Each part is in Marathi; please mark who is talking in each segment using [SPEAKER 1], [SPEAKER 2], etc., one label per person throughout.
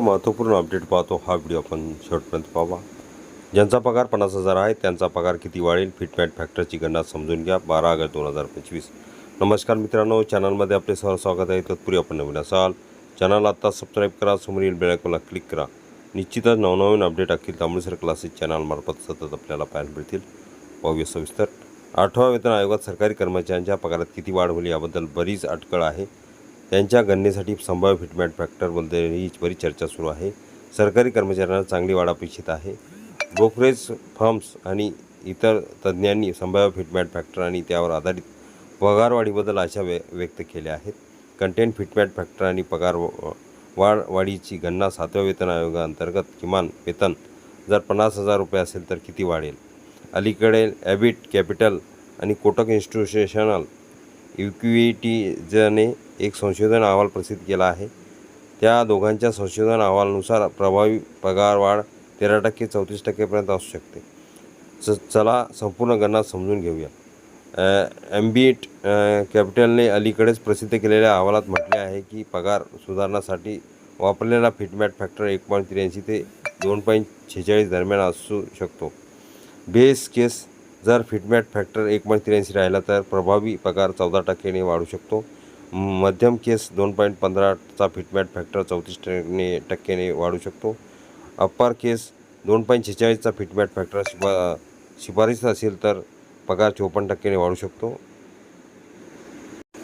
[SPEAKER 1] महत्त्वपूर्ण अपडेट पाहतो. हा व्हिडिओ आपण शेवटपर्यंत पाहावा. ज्यांचा पगार पन्नास हजार आहे त्यांचा पगार किती वाढेल फिटमॅट फॅक्टरची गणना समजून घ्या. बारा ऑगस्ट दोन हजार पंचवीस. नमस्कार मित्रांनो चॅनलमध्ये आपले सह स्वागत आहे. तत्पूर्वी आपण नवीन असाल चॅनल आत्ता सबस्क्राईब करा समोरील बेलायकोनला क्लिक करा. निश्चितच नवनवीन अपडेट अखिल तांबळेसर क्लासेस चॅनलमार्फत सतत आपल्याला पाहायला मिळतील. पाहूया सविस्तर. आठवा वेतन आयोगात सरकारी कर्मचाऱ्यांच्या पगारात किती वाढ होईल याबद्दल बरीच अटकळ आहे. त्यांच्या गणनेसाठी संभाव्य फिटमॅट फॅक्टरबद्दलही बरीच चर्चा सुरू आहे. सरकारी कर्मचाऱ्यांना चांगली वाढ अपेक्षित आहे. ब्रोकरेज फर्म्स आणि इतर तज्ज्ञांनी संभाव्य फिटमॅट फॅक्टर आणि त्यावर आधारित पगारवाढीबद्दल आशा व्य व्यक्त केल्या आहेत. कंटेंट फिटमॅट फॅक्टर आणि पगार वाढ वाढीची गणना सातव्या वेतन आयोगाअंतर्गत किमान वेतन जर पन्नास हजार रुपये असेल तर किती वाढेल? अलीकडे ॲबिट कॅपिटल आणि कोटक इन्स्टिट्यूशनल इक्विटीजने एक संशोधन अहवाल प्रसिद्ध केला आहे. त्या दोघांच्या संशोधन अहवालानुसार प्रभावी पगारवाढ तेरा टक्के चौतीस टक्केपर्यंत असू शकते. च चला संपूर्ण गणना समजून घेऊया. ॲम्बिएट कॅपिटलने अलीकडेच प्रसिद्ध केलेल्या अहवालात म्हटले आहे की पगार सुधारणासाठी वापरलेला फिटमॅट फॅक्टर एक पॉईंट त्र्याऐंशी ते दोन पॉईंट छेचाळीस दरम्यान असू शकतो. बेस केस जर फिटमॅट फॅक्टर एक पॉईंट त्र्याऐंशी राहिला तर प्रभावी पगार चौदा टक्क्याने वाढू शकतो. मध्यम केस दोन पॉईंट पंधराचा फिटमॅट फॅक्टर चौतीस टक्के टक्क्याने वाढू शकतो. अप्पर केस दोन पॉईंट छेचाळीसचा फिटमॅट फॅक्टर शिफा शिफारस असेल तर पगार चोपन्न टक्क्याने वाढू शकतो.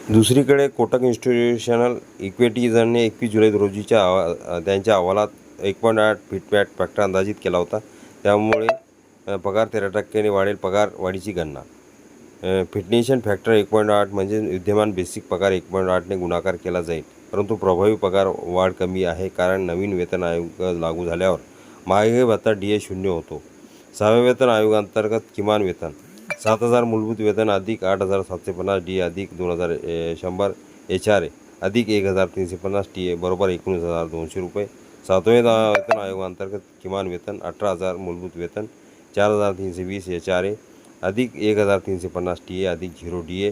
[SPEAKER 1] दुसरीकडे कोटक इन्स्टिट्यूशनल इक्विटीजने एकवीस जुलै रोजीच्या अहवा त्यांच्या अहवालात एक पॉईंट आठ फिटमॅट फॅक्टर अंदाजित केला होता. त्यामुळे पगार तेरा टक्क्याने वाढेल पगार वाढीची गणना. फिटनेशन फॅक्टर एक पॉईंट आठ म्हणजे विद्यमान बेसिक पगार एक पॉईंट आठने गुणाकार केला जाईल. परंतु प्रभावी पगार वाढ कमी आहे कारण नवीन वेतन आयोग लागू झाल्यावर महागाई भत्ता डी ए शून्य होतो. सहाव्या वेतन आयोगांतर्गत किमान वेतन सात हजार मूलभूत वेतन अधिक आठ हजार सातशे पन्नास डी अधिक दोन हजार ए, शंभर एच आर ए अधिक एक हजार तीनशे पन्नास टी ए बरोबर एकोणीस हजार दोनशे रुपये. सातव्या वेतन आयोगांतर्गत किमान वेतन अठरा हजार मूलभूत वेतन चार हजार तीनशे वीस एच आर ए अधिक एक हजार तीनशे पन्नास टी ए अधिक झिरो डी ए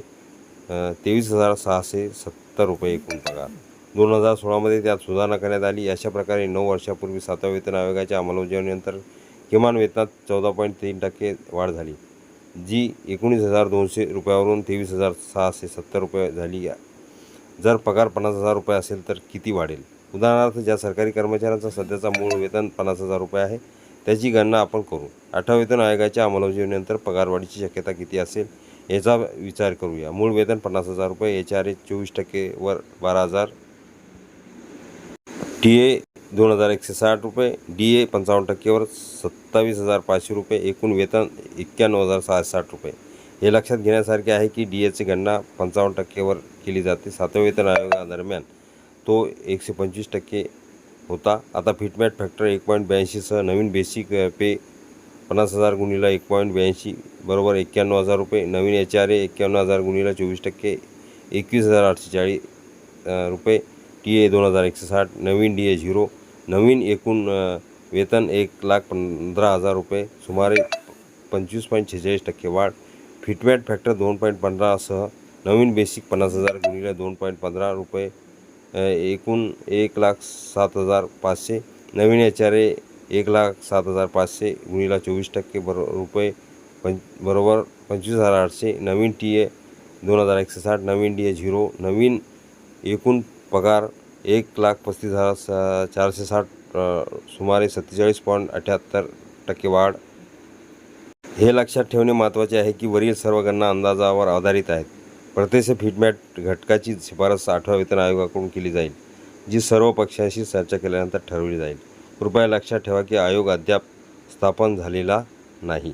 [SPEAKER 1] तेवीस हजार सहाशे सत्तर रुपये एकूण पगार. दोन हजार सोळामध्ये त्यात सुधारणा करण्यात आली. अशा प्रकारे नऊ वर्षापूर्वी सातव्या वेतन आयोगाच्या अंमलबजावणीनंतर किमान वेतनात चौदा पॉईंट तीन टक्के वाढ झाली जी एकोणीस हजार दोनशे रुपयावरून तेवीस हजार सहाशे सत्तर रुपये झाली. जर पगार पन्नास हजार रुपये असेल तर किती वाढेल? उदाहरणार्थ ज्या सरकारी कर्मचाऱ्यांचा सध्याचा मूळ वेतन पन्नास हजार रुपये आहे त्याची गणना आपण करू. अठरा वेतन आयोगाच्या अंमलबजावणीनंतर पगारवाढीची शक्यता किती असेल याचा विचार करूया. मूळ वेतन पन्नास हजार रुपये एच आर ए चोवीस टक्केवर बारा हजार. टी ए दोन हजार एकशे साठ रुपये डी ए पंचावन्न टक्केवर सत्तावीस हजार पाचशे रुपये एकूण वेतन एक्क्याण्णव हजार सहाशे साठ रुपये. हे लक्षात घेण्यासारखे आहे की डी एची गणना पंचावन्न टक्केवर केली जाते. सातव्या वेतन आयोगादरम्यान तो एकशे पंचवीस टक्के होता. आता फिटमॅट फॅक्टर एक पॉईंट ब्याऐंशीसह नवीन बेसिक पे पन्नास हजार गुणीला एक पॉईंट ब्याऐंशी बरोबर एक्क्याण्णव हजार रुपये. नवीन एच आर ए एक्क्याण्णव हजार गुणीला चोवीस टक्के एकवीस हजार आठशे चाळीस रुपये. टी ए दोन हजार एकशे साठ नवीन डी ए झिरो नवीन एकूण वेतन एक लाख पंधरा हजार रुपये सुमारे पंचवीस पॉईंट छेचाळीस टक्के वाढ. फिटमॅट फॅक्टर दोन पॉईंट पंधरासह नवीन बेसिक पन्नास हजार गुणीला दोन पॉईंट पंधरा रुपये एकूण एक लाख सात हजार पाचशे. नवीन एच आर ए एक लाख सात हजार पाचशे गुणीला चोवीस टक्के बरो रुपये पं बरोबर पंचवीस हजार आठशे. नवीन टी ए दोन हजार एकशे साठ नवीन डी ए झिरो नवीन एकूण पगार एक लाख पस्तीस हजार स चारशे साठ सुमारे सत्तेचाळीस पॉईंट अठ्याहत्तर टक्के वाढ. हे लक्षात ठेवणे महत्त्वाचे आहे की वरील सर्व गणना अंदाजावर आधारित आहेत. प्रत्यक्ष फिटमॅट घटकाची शिफारस आठव्या वेतन आयोगाकडून केली जाईल जी सर्व पक्षांशी चर्चा केल्यानंतर ठरवली जाईल. कृपया लक्षात ठेवा की आयोग अद्याप स्थापन झालेला नाही.